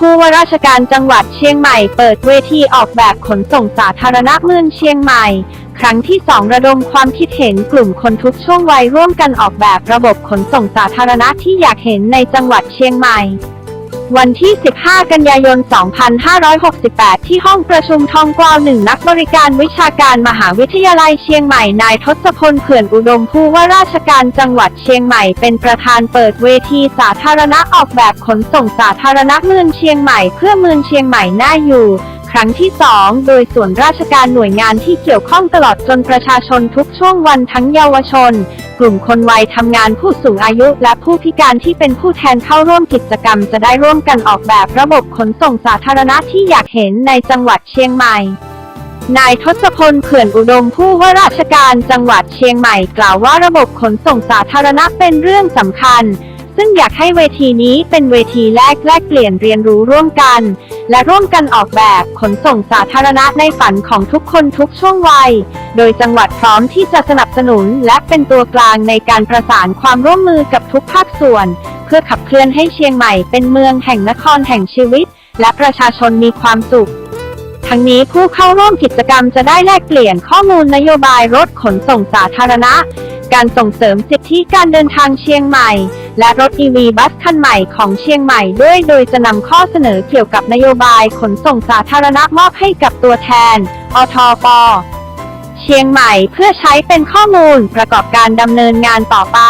ผู้ว่าราชการจังหวัดเชียงใหม่เปิดเวทีออกแบบขนส่งสาธารณะเมืองเชียงใหม่ ครั้งที่ 2 ระดมความคิดเห็นกลุ่มคนทุกช่วงวัยร่วมกันออกแบบระบบขนส่งสาธารณะที่อยากเห็นในจังหวัดเชียงใหม่ วันที่ 15 กันยายน 2568 ที่ห้องประชุมทองกวาวหนึ่งนักบริการวิชาการมหาวิทยาลัยเชียงใหม่ นายทศพลเขื่อนอุดมผู้ว่าราชการจังหวัดเชียงใหม่เป็นประธานเปิดเวทีสาธารณะออกแบบขนส่งสาธารณะเมืองเชียงใหม่เพื่อเมืองเชียงใหม่น่าอยู่ รั้งที่ 2 โดยส่วนราชการหน่วยงานที่เกี่ยวข้องตลอดจนประชาชนทุกช่วงวันทั้งเยาวชน กลุ่มคนวัยทำงานผู้สูงอายุและผู้พิการที่เป็นผู้แทนเข้าร่วมกิจกรรม จะได้ร่วมกันออกแบบระบบขนส่งสาธารณะที่อยากเห็นในจังหวัดเชียงใหม่นายทศพลเขื่อนอุดมผู้ว่าราชการจังหวัดเชียงใหม่กล่าวว่าระบบขนส่งสาธารณะเป็นเรื่องสำคัญ ซึ่งอยากให้เวทีนี้เป็นเวทีแลกแลกเปลี่ยนเรียนรู้ร่วมกัน และร่วมกันออกแบบขนส่งสาธารณะในฝันของทุกคนทุกช่วงวัย โดยจังหวัดพร้อมที่จะสนับสนุนและเป็นตัวกลางในการประสานความร่วมมือกับทุกภาคส่วน เพื่อขับเคลื่อนให้เชียงใหม่เป็นเมืองแห่งนครแห่งชีวิต และประชาชนมีความสุขทั้งนี้ผู้เข้าร่วมกิจกรรมจะได้แลกเปลี่ยนข้อมูลนโยบายรถขนส่งสาธารณะ การส่งเสริมสิทธิการเดินทางเชียงใหม่ และรถ EV บัสคันใหม่ของเชียงใหม่ด้วย โดยจะนำข้อเสนอเกี่ยวกับนโยบายขนส่งสาธารณะมอบให้กับตัวแทน อทปเชียงใหม่เพื่อใช้เป็นข้อมูลประกอบการดำเนินงานต่อไป